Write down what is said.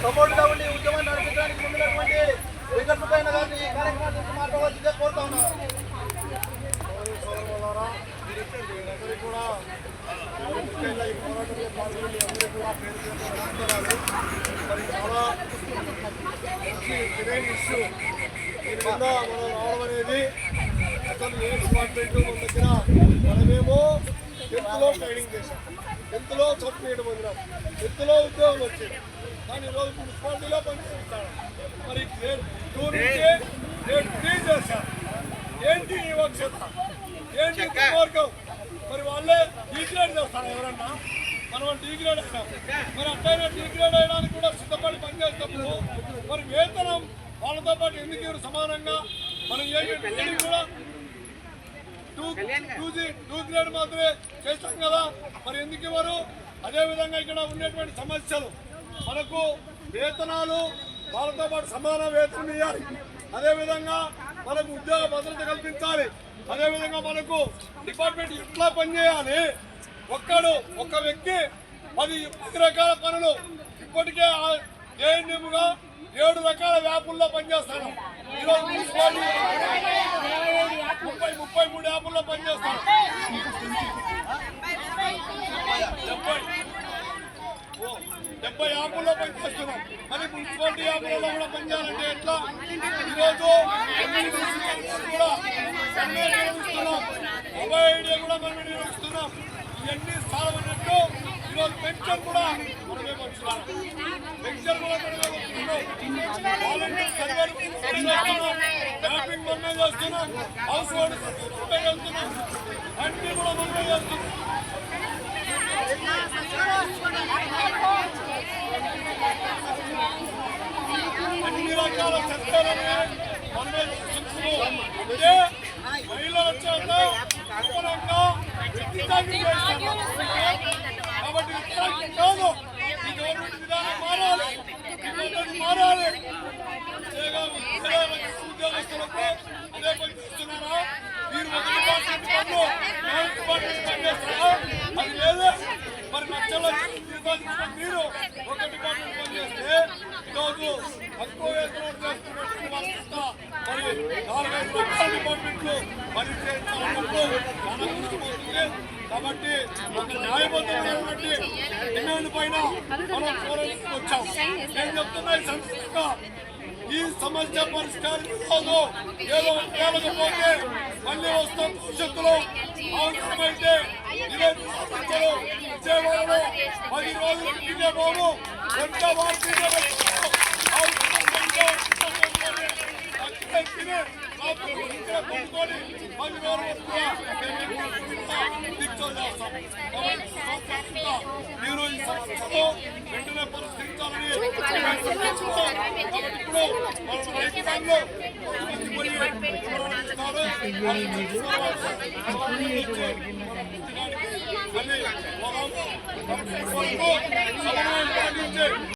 సపోర్ట్గా ఉండి ఉద్యమం నడిపించడానికి ముందున్నటువంటి వెంకటపైన గారిని ఈ కార్యక్రమం నుంచి మాట్లాడవలసిందే కోరుతా ఉన్నారు కూడా ఈ పోరాటంలో పాల్గొని అందరూ కూడా పేరు మరి చాలా మంచి ఇష్యూ దీని మనం రావడం అనేది అసలు ఏ డిపార్ట్మెంట్ మన దగ్గర మనమేమో టెన్త్లో ట్రైనింగ్ చేశాం టెన్త్లో సర్టిఫికేట్ పొందినాం టెన్త్లో ఉద్యోగం వచ్చింది కానీ ఈరోజు మున్సిపాలిటీలో పనిచేస్తాను మరి గ్రేడ్ టూ నుంచి గ్రేడ్ త్రీ ఏంటి ఈ వక్షత ఏంటి వర్గం మరి వాళ్ళే డీగ్రేడ్ చేస్తారు ఎవరన్నా? మనం డీగ్రేడ్ అయినాం. మరి అట్లయినా డీగ్రేడ్ అయ్యడానికి కూడా సిద్ధపడి పనిచేసినప్పుడు మరి వేతనం వాళ్ళతో పాటు ఎందుకు ఇవ్వరు సమానంగా? మనం ట్రైనింగ్ కూడా టూ టూ టూ గ్రేడ్ మాత్రమే చేస్తాం కదా. మరి ఎందుకు ఇవ్వరు? అదేవిధంగా ఇక్కడ ఉండేటువంటి సమస్యలు. మనకు వేతనాలు వాళ్ళతో పాటు సమాన వేతనం ఇవ్వాలి. అదేవిధంగా మనకు ఉద్యోగ భద్రత కల్పించాలి. అదేవిధంగా మనకు డిపార్ట్మెంట్ ఎట్లా పనిచేయాలి? ఒక్కడు ఒక్క వ్యక్తి పది పది రకాల పనులు ఇప్పటికే ఏఎన్ఎంగా ఏడు రకాల వ్యాపుల్లో పనిచేస్తాను ఈరోజు మున్సిపాలిటీ ముప్పై ముప్పై మూడు యాపుల్లో పనిచేస్తాను మరి మున్సిపాలిటీ ఆఫీసులో కూడా పనిచేయాలంటే ఎట్లా? ఈరోజు కూడా సర్వే నిర్వహిస్తున్నాం మొబైల్ ఐడియా కూడా మనం నిర్వహిస్తున్నాం ఇవన్నీ ఈరోజు పెన్షన్ కూడా మనమే పంచుతున్నాం పెన్షన్ కూడా మనమే పంచుతున్నాం వాలంటీర్ చేస్తున్నాం మ్యాపింగ్ మనమే చేస్తున్నాం హౌస్ హోల్డ్ అన్ని కూడా మనమే చేస్తున్నాం అన్ని రకాల చట్టాలని అంటే మహిళల చేత కాబట్టి కాదు. ఈ గవర్నమెంట్ విధానం మారాలి. మారాలి. ఉద్యోగస్తులకు అదే పని చేస్తున్నారా మీరు ఒక డిపార్ట్మెంట్ పనులు నాలుగు డిపార్ట్మెంట్ పని చేస్తారా అది లేదే మరి నచ్చల డిపార్ట్మెంట్ మీరు ఒక డిపార్ట్మెంట్ పని చేస్తే ఈరోజు తక్కువ వేతనం చేస్తున్నటువంటి వాళ్ళంతా మరి నాలుగైదు రకాల డిపార్ట్మెంట్లు పని చేయాలన్నప్పుడు చాలా కష్టమవుతుంది కాబట్టి ఒక న్యాయబద్ధమైనటువంటి డిమాండ్ పైన మనం పోరాటం వచ్చాం. నేను చెప్తున్నా ఈ ఈ సమస్య పరిష్కారం కాదు ఏదో తేలకపోతే మళ్ళీ వస్తాం. భవిష్యత్తులో అవసరమైతే ఇదే విజయవాడలో పది రోజులు ఇదే బాబు ఎంత వారికి ఇదే బాబు. అవసరమైతే అక్కడే తిని రాత్రులు ఇక్కడ పడుకొని పది రోజులు వస్తున్నా దీక్షలు చేస్తాం కాబట్టి సంవత్సరంగా మీరు ఈ సమస్యతో వెంటనే పరిష్కరించాలని కాబట్టి ఇప్పుడు మన రైతాంగంలో కొంతమంది పోయి పోరాడుతున్నారు. వాళ్ళు మళ్ళీ పొలం సమన్వయం పాటించి